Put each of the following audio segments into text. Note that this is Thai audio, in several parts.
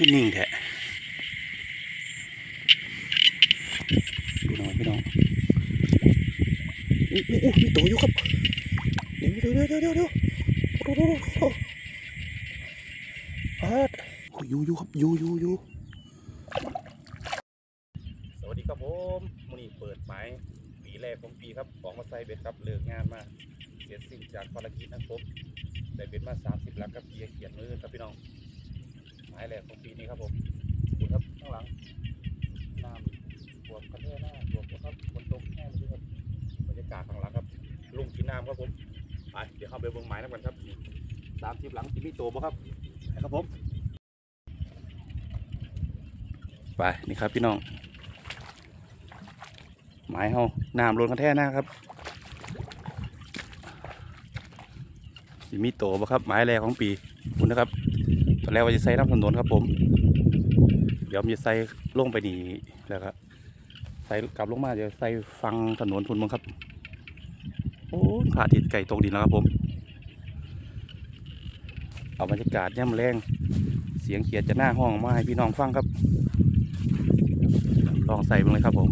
ขึ้นนิ่งแท้พี่น้องพี่น้องอู้อู้อู้มีตัวอยู่ครับ เดี๋ยวเดี๋ยวเดี๋ยวเดี๋ยวเดี๋ยวโอ้โหโอ้โหอาดโอ้ยอยู่อยู่ครับอยู่อยู่อยู่สวัสดีครับผมมือนี้เปิดหมายปีแรกของปีครับของมาใส่เบ็ดครับเลิกงานมาเสร็จสิ้นจากภารกิจนะครับได้เบ็ดมา30ลักครับเกียเขียนมือครับพี่น้อง หายแรกของปีนี้ครับผมดูครับข้างหลังน้ำบวกกระเทหน้าบวกครับฝนตกแห้งเลยครับบรรยากาศข้างหลังครับลุงกินน้ำครับผมไปเดี๋ยวเข้าไปเบิ่งไม้น้ำกันครับสามสิบหลังที่มีตัวบ่ครับไปครับผมไปนี่ครับพี่น้องไม้เฮาน้ำล้นกระแทหน้าครับสิมีโตบ่ครับไม้แรกของปีคุณนะครับ ตอนแรกว่าจะใส่น้ำถนนครับผม เดี๋ยวมีใส่ลงไปนี่แล้วก็ใส่กลับลงมาเดี๋ยวใส่ฟังถนนทุนมั้งครับ โอ้พระอาทิตย์ไก่ตกดินแล้วครับผม เอาบรรยากาศย่ำแรงเสียงเขียดจะหน้าห้องมาให้พี่น้องฟังครับ ลองใส่ไปเลยครับผม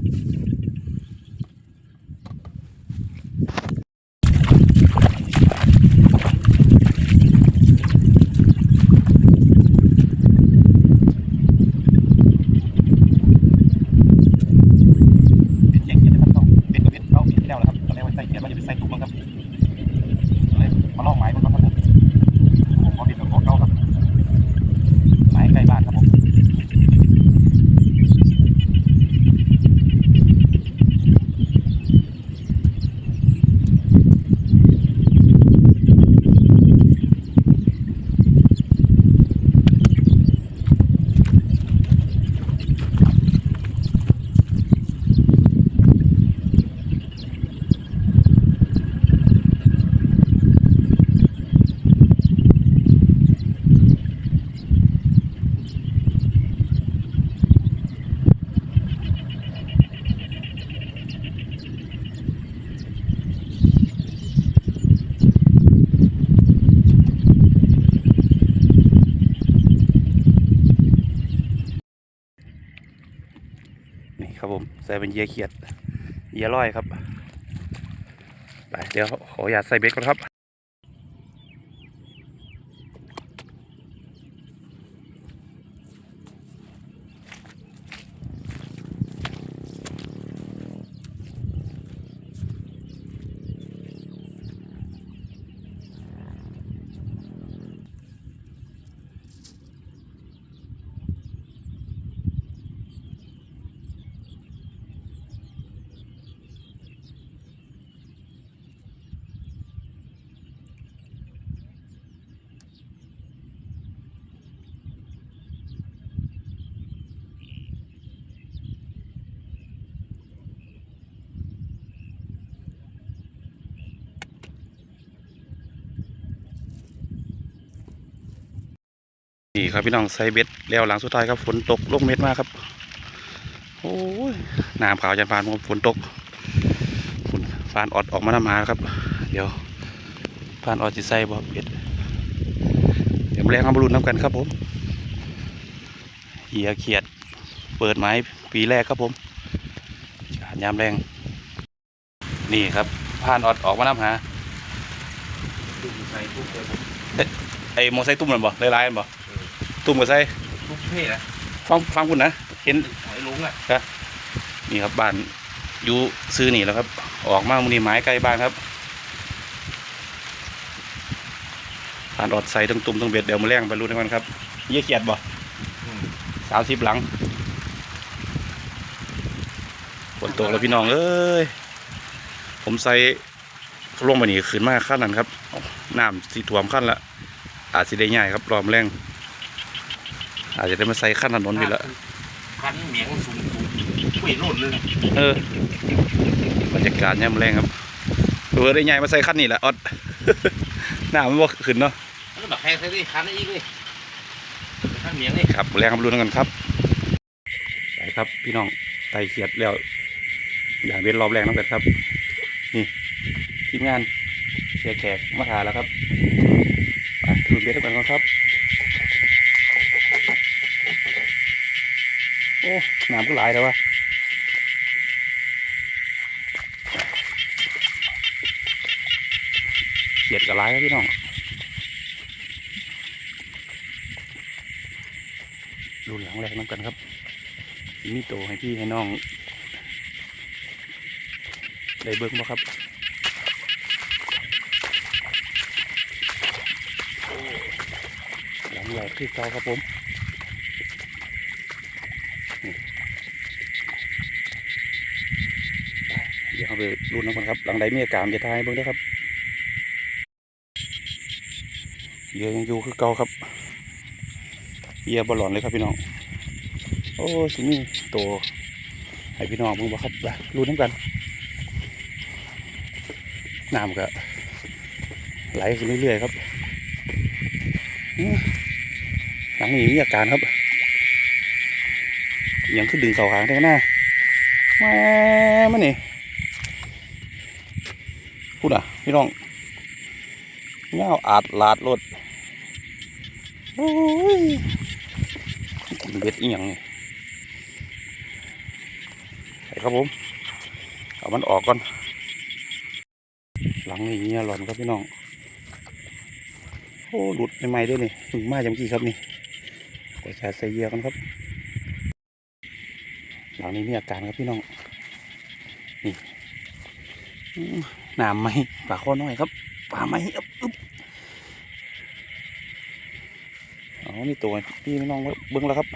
เป็นเขียดเขียดนะครับต้องเป็นกับเป็นเข้าปีที่แล้วนะครับตอนแรกว่าใส่เขียดว่าจะไปใส่ถุงมั้งครับเลยมาลองไม้มันก่อนครับผมผมขอดินกับของเก่าครับไม้ใกล้บ้านครับผมนี่ แต่เป็นเหยียเขียดเหยียร้อยครับ ไปเดี๋ยวขออยากใส่เบ็ดก่อนครับ นี่ครับพี่น้องใส่เบ็ดแล้วหลังสุดท้ายครับฝนตกลงเม็ดมากครับโอ้ยน้ำขาวจันฟานผมฝนตกฝนฟานออดออกมาน้ำมาครับ เดี๋ยวฟานออดจะใส่บ่เบ็ดเดี๋ยวแรงเอาบอลลูนน้ำกันครับผมเหียเขียด เปิดไม้ปีแรกครับผมยามแรง นี่ครับผ่านออดออกมาน้ำหาไอ้โมไซตุ้มนั่นบ่ลายๆนั่นบ่ ตุ้มกับไซค์ทุกเพศนะฟังฟังคุณนะเห็นหอยลุงอะนี่ครับบ้านอยู่ซื้อนี่แหล้วครับ ออกมามุนีไม้ใกล้บ้านครับผ่านออดใส่ทั้งตุ่มทั้งเบ็ดเดี๋ยวมาแรงไปรู้ในวันครับเยี่ยเขียดบ่สามสิบหลังฝนตกแล้วพี่น้องเอ้ยผมใส่ลงไปนี่ขึ้นมาขั้นนั้นครับน้ำสีถ่วมขั้นละอาจจะได้ง่ายครับรอมแรง อาจจะได้มาใส่ขั้นถนนพี่ละคันเหมียงสูงสูงเว้ยโน่นเลยเออบรรยากาศเนี่ยามมันแรงครับเออได้ใหญ่มาใส่ขั้นนี่แหละออดหน้ามันบ่ขึ้นเนาะแล้วก็แบบแพงใส่ดิคันได้อีกเลยคันเหมียงนี่ครับแรงครับรุนกันครับไปครับพี่น้องไต่เขียดแล้วอย่างเว้นรอบแรงน้องเป็ดครับ นี่ทีมงานเชียร์แขกมาถ่ายแล้วครับไปดูเบสกันก่อนครับ อ้น้ำก็ไหลแล้ววะเขียดกับหลายครับพี่น้อง ดูหลังแรกน้ำกันครับมีโตให้พี่ให้น้อง ได้เบิ้งบ่ครับหลังแรกที่เก่าครับผมนี่ ไปเดี๋ยวเขาไปรุ่นน้ำกันครับ หลังใดมีอาการจะทายเบิ้งเด้วยครับเยื่อยังอยู่คือเก่าครับเยื่อบอลลอนเลยครับพี่น้อง โอ้สิมีโตให้พี่น้องเบิ่งบ่ครับไปรุ่นน้ำกันน้ำก็ไหลขึ้นเรื่อยๆครับหลังนี้มีอาการครับ ยังขึ้นดึงเข่าหางได้หน้าม่มันนี่ พูดอะพี่น้องเงาอาดลาดรถโอ้ยเบ็ดอีหยังนี่ไปครับผม เอามันออกก่อน หลังนี่เงี้ยหลอนครับพี่น้อง โอ้หลุดใหม่ๆด้วยนี่ถึงมาจำกี่ครับนี่กดแชร์ใส่เยียกันครับ หลังนี้มีอาการครับพี่น้อง นี่ อื้อน้ำไหมปลาข้อน้อยครับปลาไหมอึ๊บอึ๊บอ๋อนี่ตัวพี่น้องเบิ้งแล้วครับ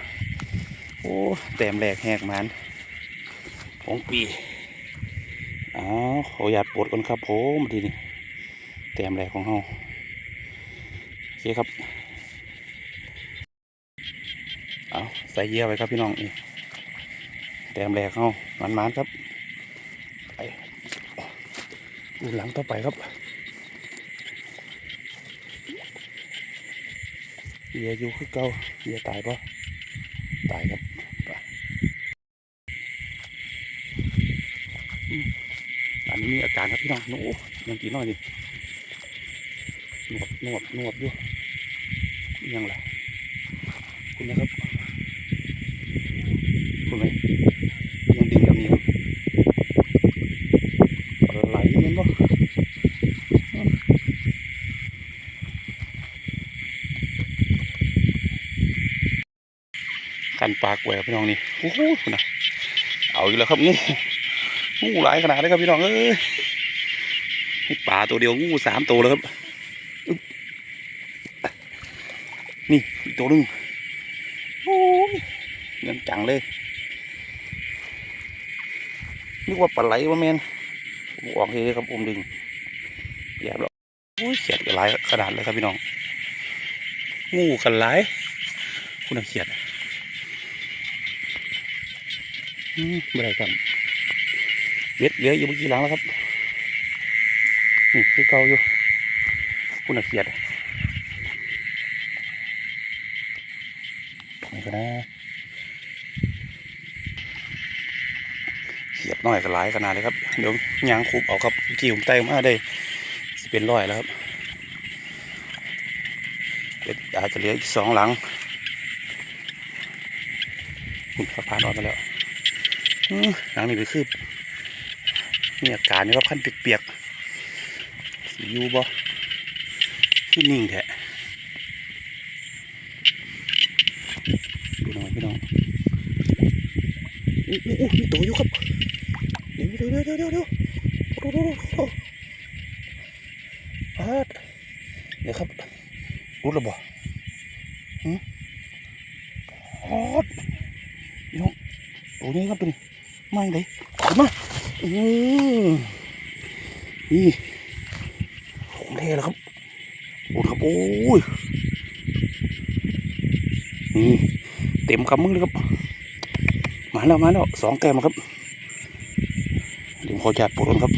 โอ้แต้มแหลกแหกมันของปีอ๋อขอหยาดปวดก่อนครับผมทีนี้แต้มแหลกของเฮาโอเคครับเอาใส่เยี่ยไว้ครับพี่น้องนี่แต้มแรกเขามันมันๆครับ ดูหลังต่อไปครับเหยียออยู่คือเก่าเหยียตายปะตายครับอันนี้มีอาการครับพี่น้องโอ้ยังกี่น้อยนี่นวดนวดนวดด้วยยังไงคุณนะครับ คุณไหมยังดึงกับมีครับไหลเงี้ยบ่ขันปากแหวก พี่น้องนี่โอ้โหนะเอาอีกแล้วครับงูงูหลายขนาดเลยครับพี่น้องเอ้ยป่าตัวเดียวงูสามตัวเลยครับนี่อีกตัวหนึงโอ้ยยังจังเลยนึกว่าปลาไหลว่าแมนผมออกเลยครับผมดึงแยบแล้วโอ้ยเขียดกันหลายขนาดเลยครับพี่น้องงูกันหลายคุณน่ะเขียดอืม ไม่ได้ครับเบ็ดเหลืออยู่เมื่อกี้หลังแล้วครับ นี่คือเกาอยู่คุณน่ะเขียดนี่ก็นะเขียดน้อยก็หลายขนาดเลยครับ เดี๋ยวยางคูบเอาครับเมื่อกี้ผมไต่มาได้สิเป็นร้อยแล้วครับเดี๋ยวอาจจะเหลืออีกสองหลังคุณขับผ่านออกมาแล้ว หลังนี้ไปคืบมีอาการนี่ครับขั้นเปียกๆสิอยูบ่ที่นิ่งแท้ดูหน่อยพี่น้องอู้อู้มีตัวอยู่ครับเดี๋ยวเดี๋ยวเดี๋ยวเดี๋ยวเดี๋ยวดูดูดูดูฮาดเดี๋ยวครับรู้ระบ่หืมฮาดพี่น้องตัวนี้ครับตัวนี้ มาอย่างไรขึ้นมาอืมนี่ของแท้แล้วครับโอ้ครับโอ้ยนี่เต็มคำมึงเลยครับ มาแล้วมาแล้วสองแต้มครับเดี๋ยวขอจัดปวดก่อนครับ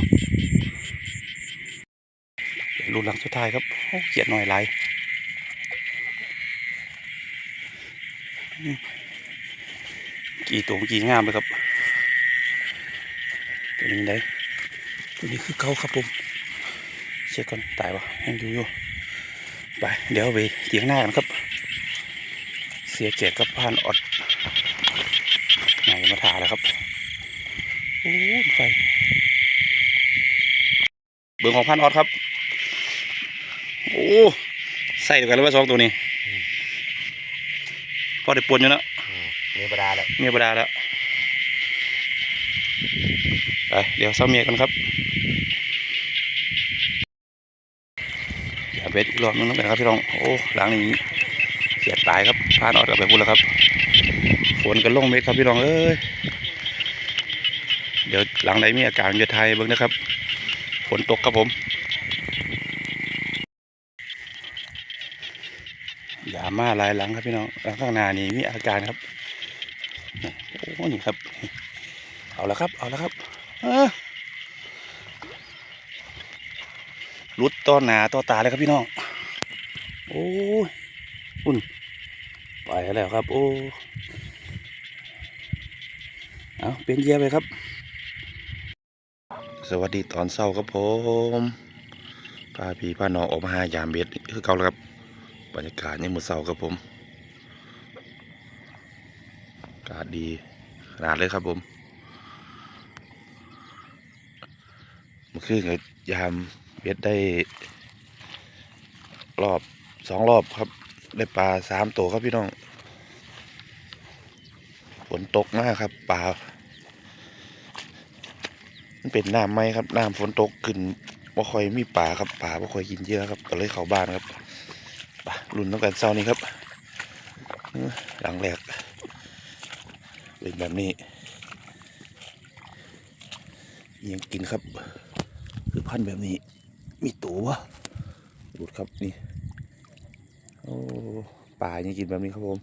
รูหลังสุดท้ายครับเกียดหน่อยหลกี่ตัวกี่งามเลยครับ ตัวนี้ได้ตัวนี้คือเขาครับผมเช็คก่อนตายวะยังดูอยู่ไปเดี๋ยวไปเตียงหน้ากันครับ เสียแจกกับพานอดไหนมาถ่ายแล้วครับโอ้ยไฟเบิ่งของพันออดครับ โอ้ใส่เดียวกันเลยว่าสองตัวนี้พอได้ปวนอยู่เนอะมีประดาแล้วเมียบดาแล้ว ไปเดี๋ยวเศร้าเมียกันครับอย่าเบ็ดอีกรอบนึงนะครับพี่น้องโอ้หลังนี้เสียตายครับพานออดกับไปพูดแล้วครับฝนกันลงเม็ดครับพี่น้องเอ้ยเดี๋ยวหลังไหนมีอาการจะไทยเบิ้งนะครับฝนตกครับผมอย่ามาลายหลังครับพี่น้องหลังข้างหน้านี่มีอาการครับโอ้นี่ครับ เอาละครับ เอาละครับ รุดต้อหนาต่อตาเลยครับพี่น้อง โอ้ยอุ่นไปแล้วครับ โอ้เอาเป็นเยียไปครับ สวัสดีตอนเช้าครับผมพาพี่พาน้องออกมาหายามเบ็ดคือเก่าแล้วครับ บรรยากาศในมือเช้าครับผม อากาศดีขนาดเลยครับผม เมื่อคืนก็ยามเบ็ดได้รอบสองรอบครับ ได้ปลาสามตัวครับพี่น้องฝนตกมากครับปลามันเป็นน้ำไหมครับน้ำฝนตกขึ้นบ่ค่อยมีปลาครับปลาบ่ค่อยกินเยอะครับก็เลยเข้าบ้านครับไปรุ่นต้องกันเช้านี้ครับหลังแรกเป็นแบบนี้ยังกินครับ คือพันธุ์แบบนี้ มีตัววะดูดครับนี่ โอ้ป่ายังกินแบบนี้ครับผม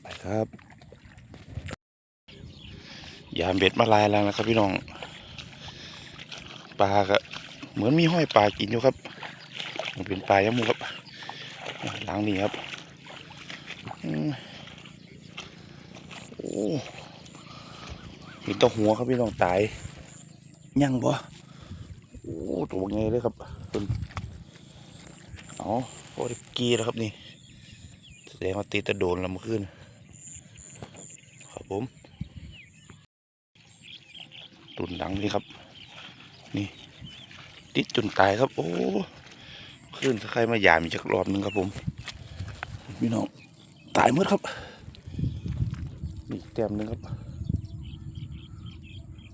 ไปครับ ยามเบ็ดมาลายแล้วนะครับพี่น้อง ปลาก็เหมือนมีห้อยปลากินอยู่ครับ มันเป็นปลายำมูครับหลังนี้ครับโอ้เห็นตัวหัวครับพี่น้องตาย ยังบ่โอ้ตัวใหญ่เลยครับเป็นเอาโอ้ได้กีแล้วครับนี่แสดงว่าตีตะโดนแล้วเมื่อคืนครับผมตุนหลังนี่ครับ นี่ติดจนตายครับ โอ้ขึ้นถ้าใครมาหยามอีกจักรอบหนึงครับผมพี่น้องตายหมดครับมีอีกแต้มหนึงครับ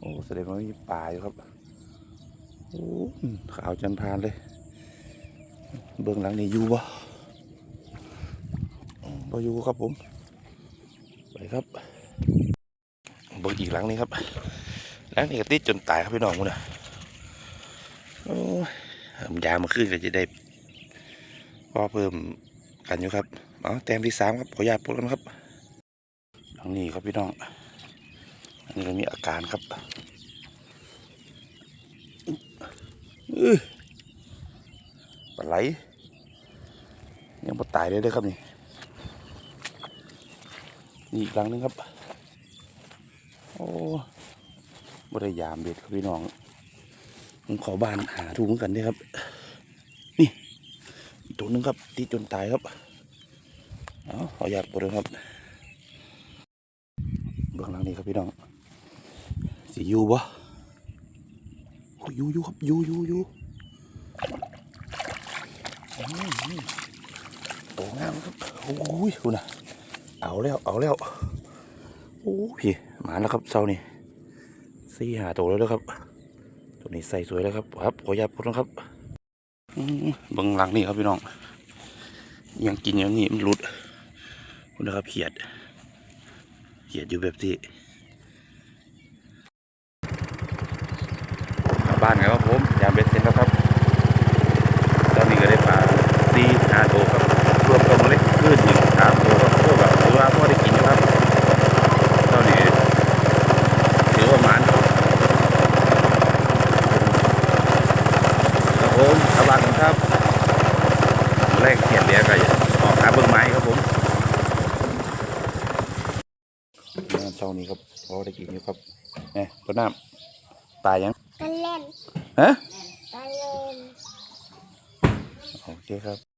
โอ้แสดงว่ามีป่าอยู่ครับโอ้ขาวจันพานเลย เบื้องหลังนี่อยู่บ่บ่อยู่ครับผมไปครับเบื้องอีกหลังนี้ครับหลังนี้ก็ติดจนตายครับพี่น้องมึงนะโอ้ยผมยามาขึ้นก็จะได้พอเพิ่มกันอยู่ครับ เอาแต้มที่สามครับขออนุญาตพูดกันครับทางนี้ครับพี่น้อง อันนี้ก็มีอาการครับอื้อปลาไหลยังบ่ตายเลยด้อครับนี่นี่อีกหลังหนึงครับ โอ้บ่ได้ยามเบ็ดครับพี่น้องผมขอบานหาถูเหมือนกันด้อครับ นี่ตัวหนึงครับที่จนตายครับ เอาขออยากปวดครับเบื้องหลังนี้ครับพี่น้อง สียูบ่โอ้ยอยูอยูครับอยูอยูอยูอืมโตงามครับโอ้ยคุณน่ะเอาแล้วเอาแล้วโอ้พี่มาแล้วครับเสานี่สี่หาตัวแล้วด้อครับ ตัวนี้ใส่สวยแล้วครับครับขออนุญาพูดนะครับเบื้องหลังนี่ครับพี่น้อง ยังกินอย่างนี้มันหลุดคุณนะครับเขียดเขียดอยู่แบบที่กลั บ้านไงครับผมยามเบ็ดเสร็จแล้วครับตอนนี้ก็ได้ปลาซีห้าตัวครับรวมกันหมดเลยขึ้นอีกสามตัวครับพวกแบบถือว่าพ่อได้กินอยู่ครับตอนนี้ถือว่ามานครับผมกลับบ้านกันครับแรกเขียดเดียวก็ออกหาเบิ้งไม้ครับผมน้ำเช้านี้ครับพอได้กินอยู่ครับเนี่ยตัวน้ำปลายยัง ฮะปลาเล่นโอเคครับ